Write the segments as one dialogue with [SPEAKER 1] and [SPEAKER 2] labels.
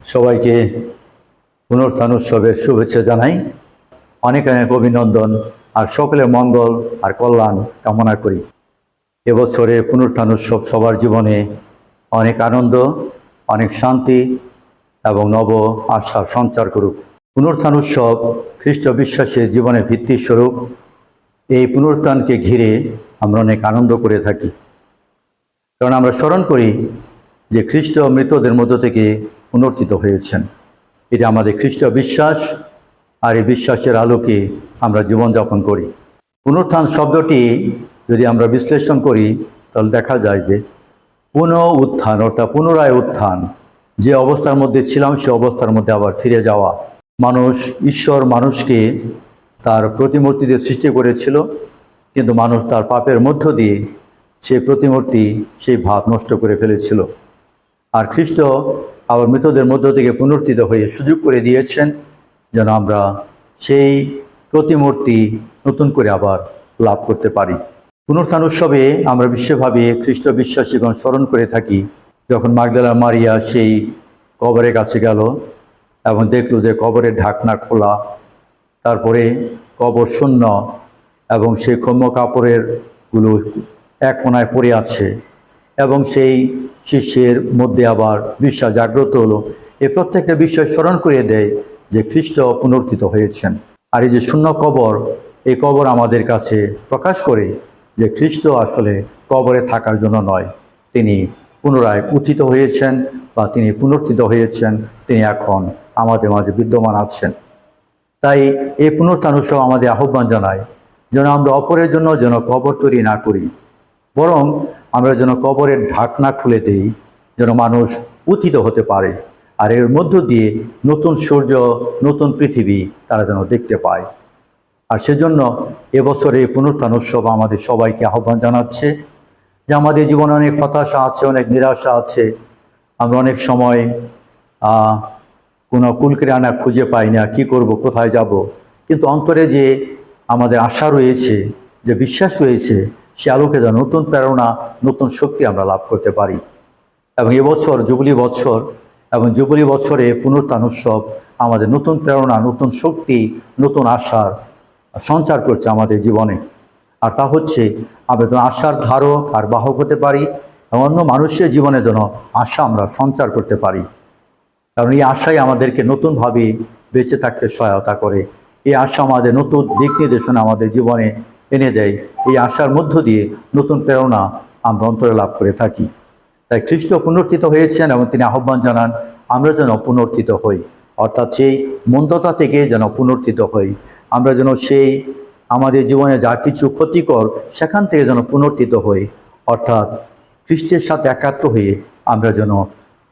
[SPEAKER 1] সবাইকে পুনরুত্থান উৎসবের শুভেচ্ছা জানাই। অনেক অনেক অভিনন্দন আর সকলের মঙ্গল আর কল্যাণ কামনা করি। এবছরে পুনরুত্থান উৎসব সবার জীবনে অনেক আনন্দ, অনেক শান্তি এবং নব আশার সঞ্চার করুক। পুনরুত্থান উৎসব খ্রিস্ট বিশ্বাসের জীবনের ভিত্তি স্বরূপ। এই পুনরুত্থানকে ঘিরে আমরা অনেক আনন্দ করে থাকি। কারণ আমরা স্মরণ করি যে খ্রিস্ট মৃতদের মধ্য থেকে পুনর্থিত হয়েছেন। এটা আমাদের খ্রিস্ট বিশ্বাস আর এই বিশ্বাসের আলোকে আমরা জীবনযাপন করি। পুনরুত্থান শব্দটি যদি আমরা বিশ্লেষণ করি, তাহলে দেখা যায় যে পুনঃ উত্থান অর্থাৎ পুনরায় উত্থান, যে অবস্থার মধ্যে ছিলাম, সে অবস্থার মধ্যে আবার ফিরে যাওয়া। মানুষ, ঈশ্বর মানুষকে তার প্রতিমূর্তিতে সৃষ্টি করেছিল, কিন্তু মানুষ তার পাপের মধ্য দিয়ে সেই প্রতিমূর্তি, সেই ভাব নষ্ট করে ফেলেছিল। আর খ্রিস্ট আবার মৃতদের মধ্য থেকে পুনর্থিত হয়ে সুযোগ করে দিয়েছেন যেন আমরা সেই প্রতিমূর্তি নতুন করে আবার লাভ করতে পারি। পুনর্থান উৎসবে আমরা বিশ্বভাবে খ্রিস্ট বিশ্বাসীগণ স্মরণ করে থাকি, যখন মাগদালা মারিয়া সেই কবরের কাছে গেল এবং দেখল যে কবরের ঢাকনা খোলা। তারপরে কবর শূন্য এবং সেই ক্ষম্য কাপড়েরগুলো এক কোনায় পড়ে আছে। এবং সেই শিষ্যের মধ্যে আবার বিশ্বাস জাগ্রত হলো। এ প্রত্যেকটা বিষয় স্মরণ করে দেয় যে খ্রিস্ট পুনর্থিত হয়েছেন। আর এই যে শূন্য কবর, এই কবর আমাদের কাছে প্রকাশ করে যে খ্রিস্ট আসলে কবরে থাকার জন্য নয়। তিনি পুনরায় উত্থিত হয়েছেন বা তিনি পুনর্থিত হয়েছেন। তিনি এখন আমাদের মাঝে বিদ্যমান আছেন। তাই এই পুনরুত্থান উৎসব আমাদের আহ্বান জানায় যেন আমরা অপরের জন্য যেন কবর তৈরি না করি। বরং আমরা যেন কবরের ঢাকনা খুলে দেই, যেন মানুষ উত্থিত হতে পারে। আর এর মধ্য দিয়ে নতুন সূর্য, নতুন পৃথিবী তারা যেন দেখতে পায়। আর সেজন্য এবছর এই পুনরুত্থান উৎসব আমাদের সবাইকে আহ্বান জানাচ্ছে যে আমাদের জীবনে অনেক হতাশা আছে, অনেক নিরাশা আছে। আমরা অনেক সময় কোনো কুলকিরানা খুঁজে পাই না, কি করব, কোথায় যাব? কিন্তু অন্তরে যে আমাদের আশা রয়েছে, যে বিশ্বাস রয়েছে সে আলোকে যেন নতুন প্রেরণা, নতুন শক্তি আমরা লাভ করতে পারি। এবং এবছর জুবলি বছর এবং জুবলি বছরে পুনরুত্থান উৎসব আমাদের নতুন প্রেরণা, নতুন শক্তি, নতুন আশার সঞ্চার করছে আমাদের জীবনে। আর তা হচ্ছে, আমরা যেন আশার ধারক আর বাহক হতে পারি, এবং অন্য মানুষের জীবনে যেন আশা আমরা সঞ্চার করতে পারি। কারণ এই আশাই আমাদেরকে নতুনভাবে বেঁচে থাকতে সহায়তা করে। এই আশা আমাদের নতুন দিক নির্দেশনা আমাদের জীবনে এনে দেয়। এই আশার মধ্য দিয়ে নতুন প্রেরণা আমরা অন্তরে লাভ করে থাকি। তাই খ্রিস্ট পুনর্থিত হয়েছেন এবং তিনি আহ্বান জানান, আমরা যেন পুনর্থিত হই। অর্থাৎ সেই মন্দতা থেকে যেন পুনর্থিত হই। আমরা যেন সেই আমাদের জীবনে যা কিছু ক্ষতিকর, সেখান থেকে যেন পুনর্থিত হই। অর্থাৎ খ্রিস্টের সাথে একাত্ম হয়ে আমরা যেন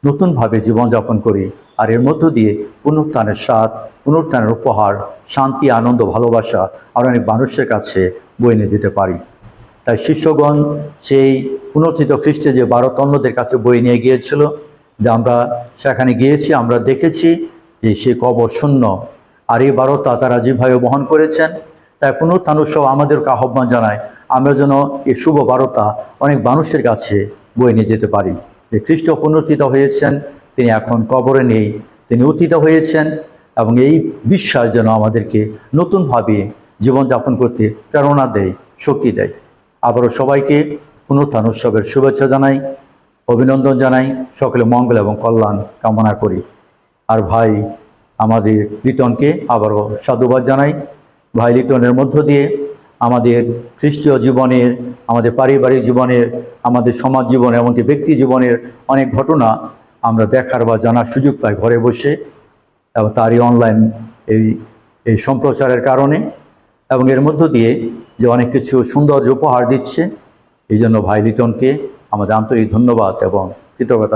[SPEAKER 1] নতুনভাবে জীবনযাপন করি। আর এর মধ্য দিয়ে পুনরুত্থানের স্বাদ, পুনরুত্থানের উপহার, শান্তি, আনন্দ, ভালোবাসা আর অনেক মানুষের কাছে বয়ে নিয়ে দিতে পারি। তাই শিষ্যগণ সেই পুনর্থিত খ্রিস্টে যে বারো তন্নদের কাছে বই নিয়ে গিয়েছিল, যে আমরা সেখানে গিয়েছি, আমরা দেখেছি যে সে কবর শূন্য। আর এই বারোটা তারা যেভাবে বহন করেছেন, তাই পুনরুত্থান উৎসব আমাদেরকে আহ্বান জানায়, আমরা যেন এই শুভ বারতা অনেক মানুষের কাছে বয়ে নিয়ে যেতে পারি। যে খ্রিস্ট পুনরুত্থিত হয়েছেন তিনি এখন কবরে নেই। তিনি উত্থিত হয়েছেন এবং এই বিশ্বাস যেন আমাদেরকে নতুনভাবে জীবনযাপন করতে প্রেরণা দেয়, শক্তি দেয়। আবারও সবাইকে পুনরুত্থান উৎসবের শুভেচ্ছা জানাই, অভিনন্দন জানাই, সকলে মঙ্গল এবং কল্যাণ কামনা করি। আর ভাই আমাদের লিটনকে আবারও সাধুবাদ জানাই। ভাই লিটনের মধ্য দিয়ে আমাদের খ্রিস্টীয় জীবনের, আমাদের পারিবারিক জীবনের, আমাদের সমাজ জীবন এমনকি ব্যক্তি জীবনের অনেক ঘটনা আমরা দেখার বা জানার সুযোগ পাই ঘরে বসে এবং তারই অনলাইন এই এই সম্প্রচারের কারণে এবং এর মধ্য দিয়ে যে অনেক কিছু সৌন্দর্য উপহার দিচ্ছে, এই জন্য ভাই লিটনকে আমাদের আন্তরিক ধন্যবাদ এবং কৃতজ্ঞতা